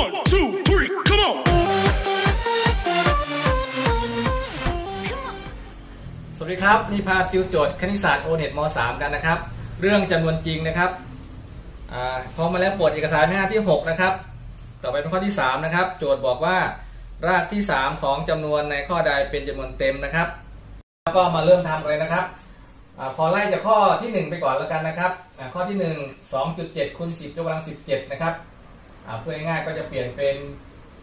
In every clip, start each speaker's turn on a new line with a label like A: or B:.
A: One, two, three, come on!
B: สวัสดีครับ นี่พาติวโจทย์คณิตศาสตร์โอเน็ตม .3 กันนะครับ เรื่องจำนวนจริงนะครับอพอมาแล้วปวดเอกสารหน้าที่ 6 นะครับ ต่อไปเป็นข้อที่ 3 นะครับ โจทย์บอกว่ารากที่ 3 ของจำนวนในข้อใดเป็นจำนวนเต็มนะครับ แล้วก็มาเริ่มทำเลยนะครับอาขอไล่จากข้อที่ 1 ไปก่อนแล้วกันนะครับอ่าข้อที่ 1 2.7คูณ10ยกกำลัง 17 นะครับ เพื่อง่ายๆก็จะเปลี่ยนเป็น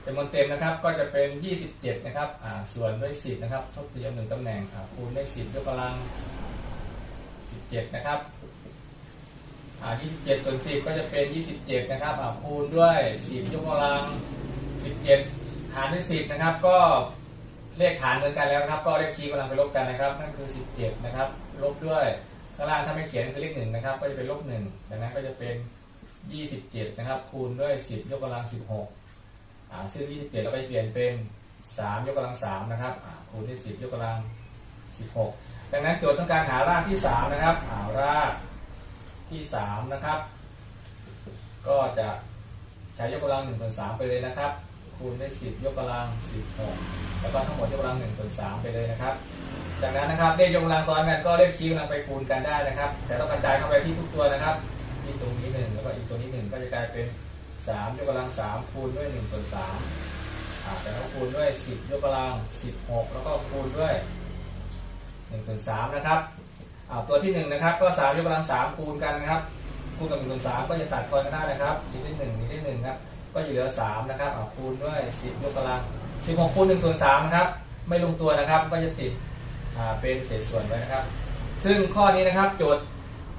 B: จำนวนเต็มนะครับ ก็จะเป็น 27 นะครับส่วนด้วย 10 นะครับทบทียมหนึ่งตำแหน่งอ่าคูณด้วย 10ยกกำลัง 17 นะครับ27 ส่วน 10 ก็จะเป็น 27 นะครับคูณด้วย 10 ยกกำลัง 17 หารด้วย 10 นะครับ ก็เลขฐานเหมือนกันแล้วนะครับ ก็เลขชี้กำลังไปลบกันนะครับ นั่นคือ 17 นะครับ ลบด้วยข้างล่างถ้าไม่เขียนคือเลขหนึ่งนะครับ ก็จะเป็นลบหนึ่งดังนั้นก็จะเป็น 27นะครับ คูณด้วย10ยกกำลัง16อ่าซึ่ง27เราไปเปลี่ยนเป็น3ยกกำลัง3นะครับคูณด้วย10ยกกำลัง16ดังนั้นโจทย์ต้องการหารากที่3นะครับอ่ารากที่3นะครับ ก็จะใช้ยกกำลัง1ส่วน3ไปเลยนะครับ คูณด้วย10ยกกำลัง16แล้วก็ทั้งหมดยกกำลัง1ส่วน3ไปเลยนะครับจากนั้นนะครับเลขยกกำลังซ้อนกันก็เลขชี้กำลังไปคูณกันได้นะครับ แต่ต้องกระจายเข้าไปที่ทุกตัวนะครับ ที่ตรงนี้1แล้วก็อีกตัวนี้1ก็จะกลายเป็น3ยกกำลัง3คูณด้วย1ส่วน3อ่าแต่ต้องคูณด้วย10ยกกำลัง16แล้วก็คูณด้วย1ส่วน3นะครับตัวที่1นะครับก็3ยกกำลัง3คูณกันนะครับคูณกับ1ส่วน3ก็จะตัดทอนกันได้นะครับนี่ได้1นี่ได้1ครับก็จะเหลือ3นะครับคูณด้วย10ยกกำลัง16คูณ1ส่วน3นะครับไม่ลงตัวนะครับก็จะติดเป็นเศษส่วนไว้นะครับ ซึ่งข้อนี้นะครับโจทย์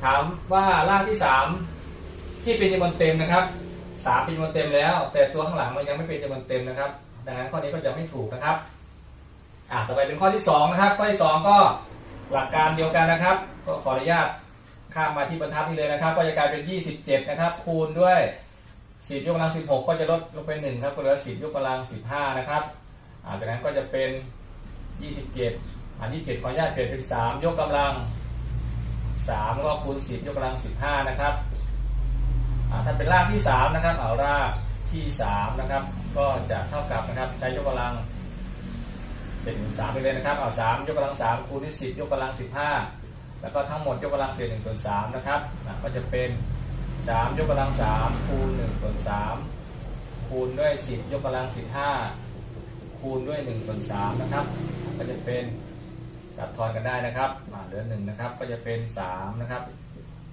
B: ถามว่ารากที่3ที่เป็นจำนวนเต็มนะครับ3เป็นจำนวนเต็มแล้ว แต่ตัวข้างหลังมันยังไม่เป็นจำนวนเต็มนะครับ ดังนั้นข้อนี้ก็จะไม่ถูกนะครับอ่าต่อไปเป็นข้อที่2นะครับ ข้อที่2ก็หลักการเดียวกันนะครับ ก็ขออนุญาตข้ามมาที่บรรทัดนี้เลยนะครับ ก็จะกลายเป็น 27 นะครับ คูณด้วย 10 ยกกำลัง 16 ก็จะลดลงไป1ครับก็เหลือ 10 ยกกำลัง 15 นะครับอ่าจากนั้นก็จะเป็น 27อัน27ขออนุญาตเปลี่ยนเป็น 3 ยกกำลัง 3แล้วก็คูณ 10 ยกกำลัง 15 นะครับถ้าเป็นรากที่ 3 นะครับ เอารากที่ 3 นะครับ ก็จะเท่ากับนะครับใช้ยกกำลังเป็นสามไปเลยนะครับ เอาสามยกกำลังสามคูณด้วยสิบยกกำลังสิบห้าแล้วก็ทั้งหมดยกกำลังเศษหนึ่งส่วนสามนะครับก็จะเป็นสามยกกำลังสามคูณหนึ่งส่วนสามคูณด้วยสิบยกกำลังสิบห้าคูณด้วยหนึ่งส่วนสามนะครับ ก็จะเป็น ตัดทอนกันได้นะครับเหลือหนึ่งนะครับ ก็จะเป็นสามนะครับ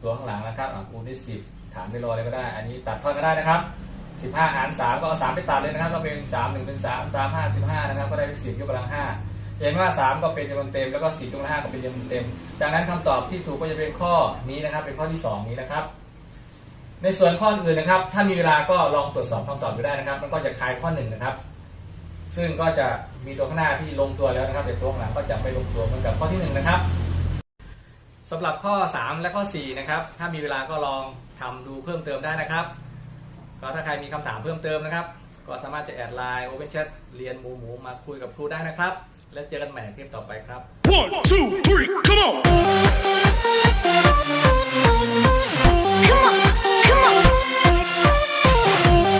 B: ตัวข้างหลังนะครับอะคูณด้วยสิบฐานไปรอเลยก็ได้ อันนี้ตัดทอนก็ได้นะครับสิบห้าหารสามก็เอาสามไปตัดเลยนะครับ ก็เป็นสามหนึ่งเป็นสามสามห้าสิบห้านะครับ ก็ได้เป็นสิบยกกำลังห้าเห็นว่าสามก็เป็นจำนวนเต็มแล้วก็สิบยกกำลังห้าก็เป็นจำนวนเต็ม ดังนั้นคำตอบที่ถูกก็จะเป็นข้อนี้นะครับ เป็นข้อที่สองนี้นะครับในส่วนข้ออื่นนะครับ ถ้ามีเวลาก็ลองตรวจสอบคำตอบดูได้นะครับ มันก็จะคลายข้อหนึ่งนะครับ ซึ่งก็จะมีตัวข้างหน้าที่ลงตัวแล้วนะครับแต่ตัวข้างหลังก็จะไม่ลงตัวเหมือนกับข้อที่หนึ่งนะครับสำหรับข้อ 3 และข้อ 4 นะครับ ถ้ามีเวลาก็ลองทำดูเพิ่มเติมได้นะครับ ก็ถ้าใครมีคำถามเพิ่มเติมนะครับ ก็สามารถจะแอดไลน์ Open Chat เรียนหมูหมูมาคุยกับครูได้นะครับ แล้วเจอกันใหม่คลิปต่อไปครับ
A: One, two, three, come on!